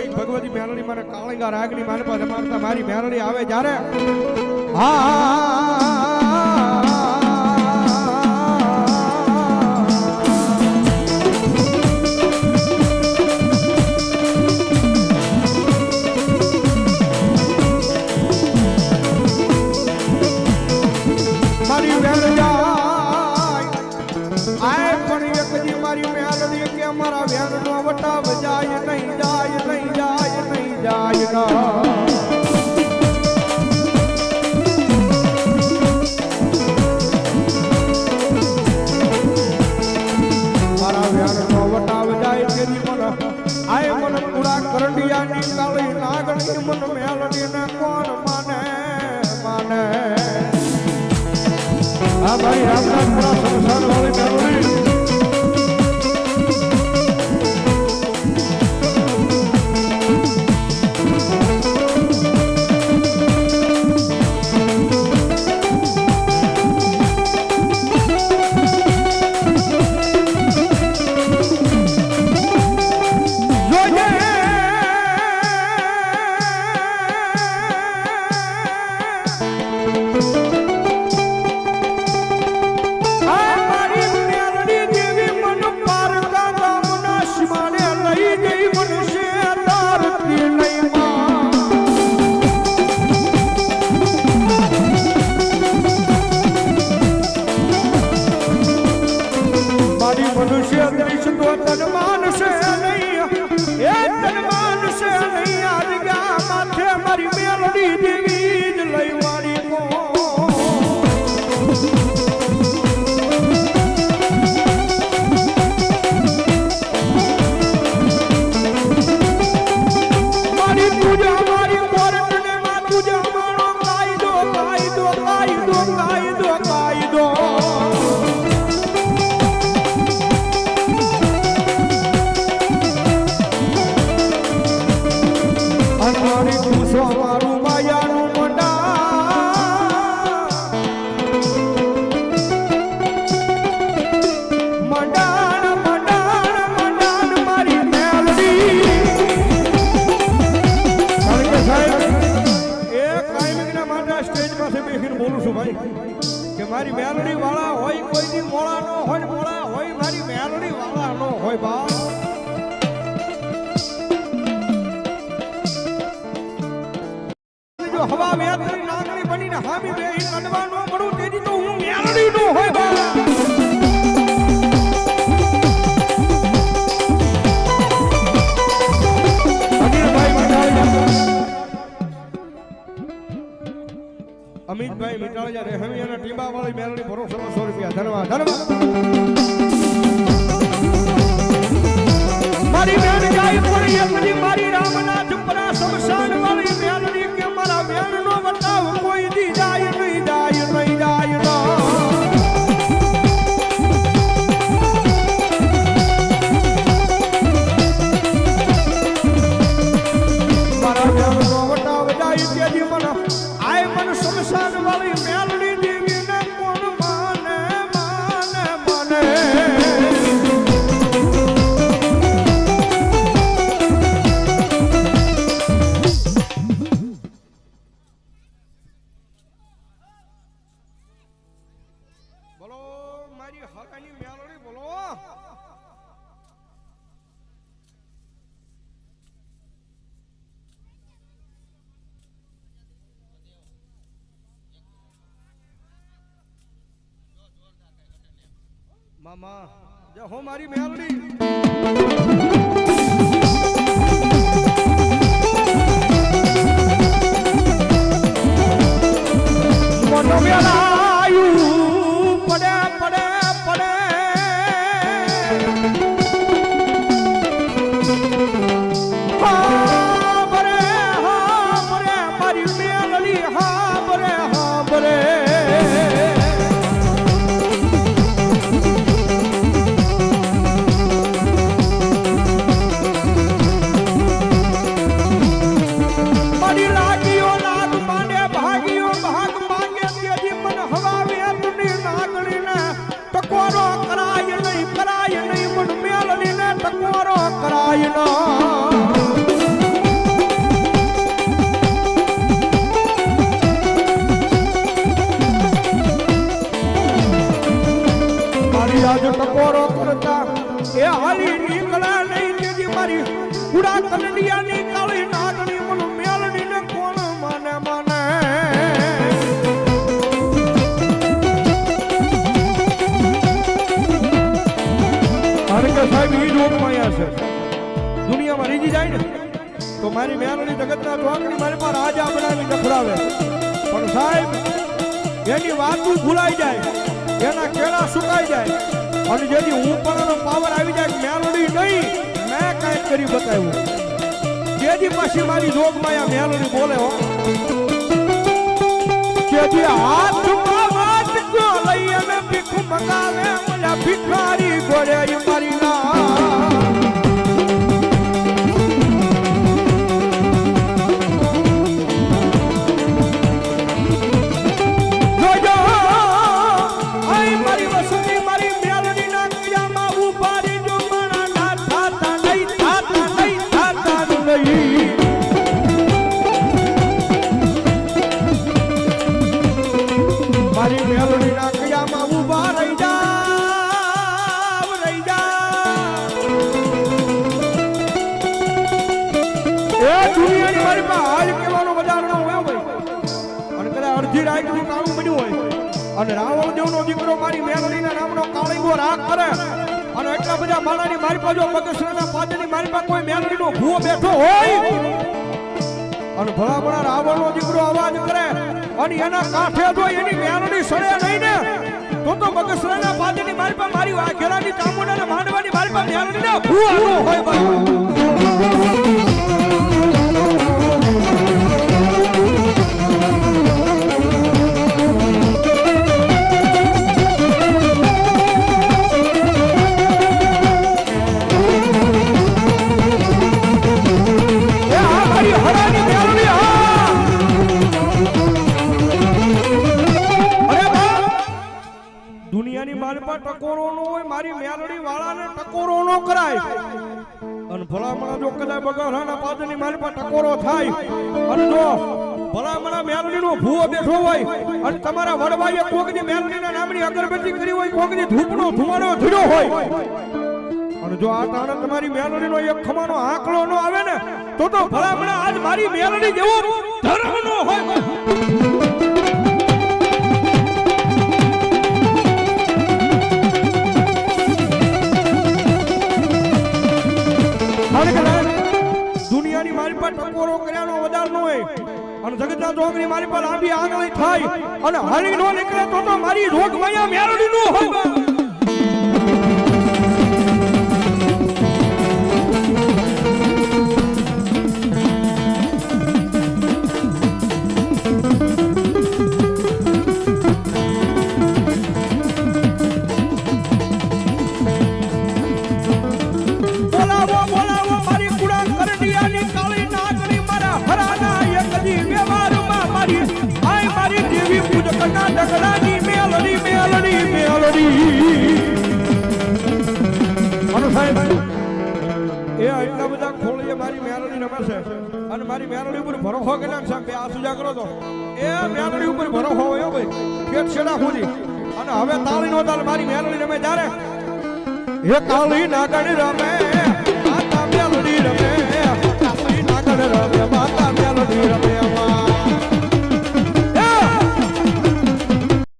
લઈ ભગવતી મેલડી મને કાળંગા રાગની માનપા રમાડતા મારી મેલડી આવે જ્યારે? હા. ભગવાન હા ભાઈ રામદાસ સંસાર વાળી મેળવી দেশ তো মানুষের ભગવાન પૂછો મારું માયાનું મારી મેલડી. વાળા હોય કોઈની મોળા નો હોય, મોળા હોય મારી મેલડી વાળા નો હોય બા હવા વેતરી નાગરી બનીને હામી બે ઈ કડવા નો તેજી તો હું મેલડી નો હોય બા. અમિતભાઈ મિટાળિયા રહેમી અને ટીંબાવાળી મેલડી ભરો સોળસો રૂપિયા. ધન્યવાદ ધન્યવાદ. મારી બેન ગાય પડી મારી રામના જુપરા સમસાનમાં મામા જય હો મારી મેલડી. Mario ટકોરો કરતા એ હાલી નીકળા નહીં તેથી મારી. કુડા કનડિયાની કાળી નાગણી, મન મેલડી ને કોણ માને માને? કારણ સાહેબ એ રૂપ અહીંયા છે. દુનિયામાં રીજી જાય ને, તો મારી મેલડી જગતના ચોકડી મારી પર રાજા બનાવી નખડાવે પણ સાહેબ, એની વાતું ભૂલાઈ જાય, એના કેળા સુકાઈ જાય. અને જેથી હું પણ પાવર આવી જાય મેલોડી નહીં, મેં કાંઈક કરી બતાવ્યું. જેથી પછી મારી જોગમાયા મેલોડી બોલે હો. જેથી હાથમાં વાત જો લઈ અને ભીખ મગાવે ભિખારી ગોળે મારી ના. અડધી રાતનું કાણું બન્યું હોય. અને રાવણ દેવનો દીકરો મારી મેલડીના નામનો કાળીગો રાગ કરે. અને એટલા બધા માણાની મારી પાસે બગસરાના પાદરની મારી પાસે કોઈ મેલડીનો ભૂવો બેઠો હોય. અને ભલા ભલા રાવણનો દીકરો અવાજ કરે. અને એના કાંઠે જો એની મેલડી સડે નહીં ને, તો તો બગસરાના પાદરની મારી પાસે મારી વાઘેરાની ચામુંડાના માંડવાની મારી પાસે મેલડીના ભૂવા હોય ટકોરો નો હોય, મારી મેલડી વાળાને ટકોરો નો કરાય. અને ભલામણા જો કદાચ બગાડાના પાદરની મારી પાસે ટકોરો થાય, અને જો ભલામણા મેલડીનો ભૂવો બેઠો હોય, અને તમારા વડવાઈએ કોકની મેલડીના નામની અગરબત્તી કરી હોય, કોકની ધૂપનો ધુમાડો ધીડો હોય, અને જો આ તાણે તમારી મેલડીનો એક ખમાનો આંકડો નો આવે ને, તો તો ભલામણા આજ મારી મેલડી જેવો ધર્મ નો હોય. દુનિયાની મારી પર ટકોરો કર્યાનો વધાર ન હોય અને જગતના ડોંગરી મારી પર આંબી આંગળી થાય અને હરી નીકળે તો તો મારી રોગ માયા મેલડી નું હોય જગડાની મેલડી મેલડી મેલડી અને સાહેબ એ આટલા બધા ખોળીએ મારી મેલડી રમે છે. અને મારી મેલડી ઉપર ભરોસો કે નાખ સાહેબ? આ સુજા કરો તો. એ મેલડી ઉપર ભરોસો હોય ભાઈ. પેટ છેડા ખોલી અને હવે તાળી નો તાલ મારી મેલડી રમે ત્યારે. એ કાળી નાગણી રમે, માતા મેલડી રમે. કાળી નાગણ રમે, માતા મેલડી રમે. અમાર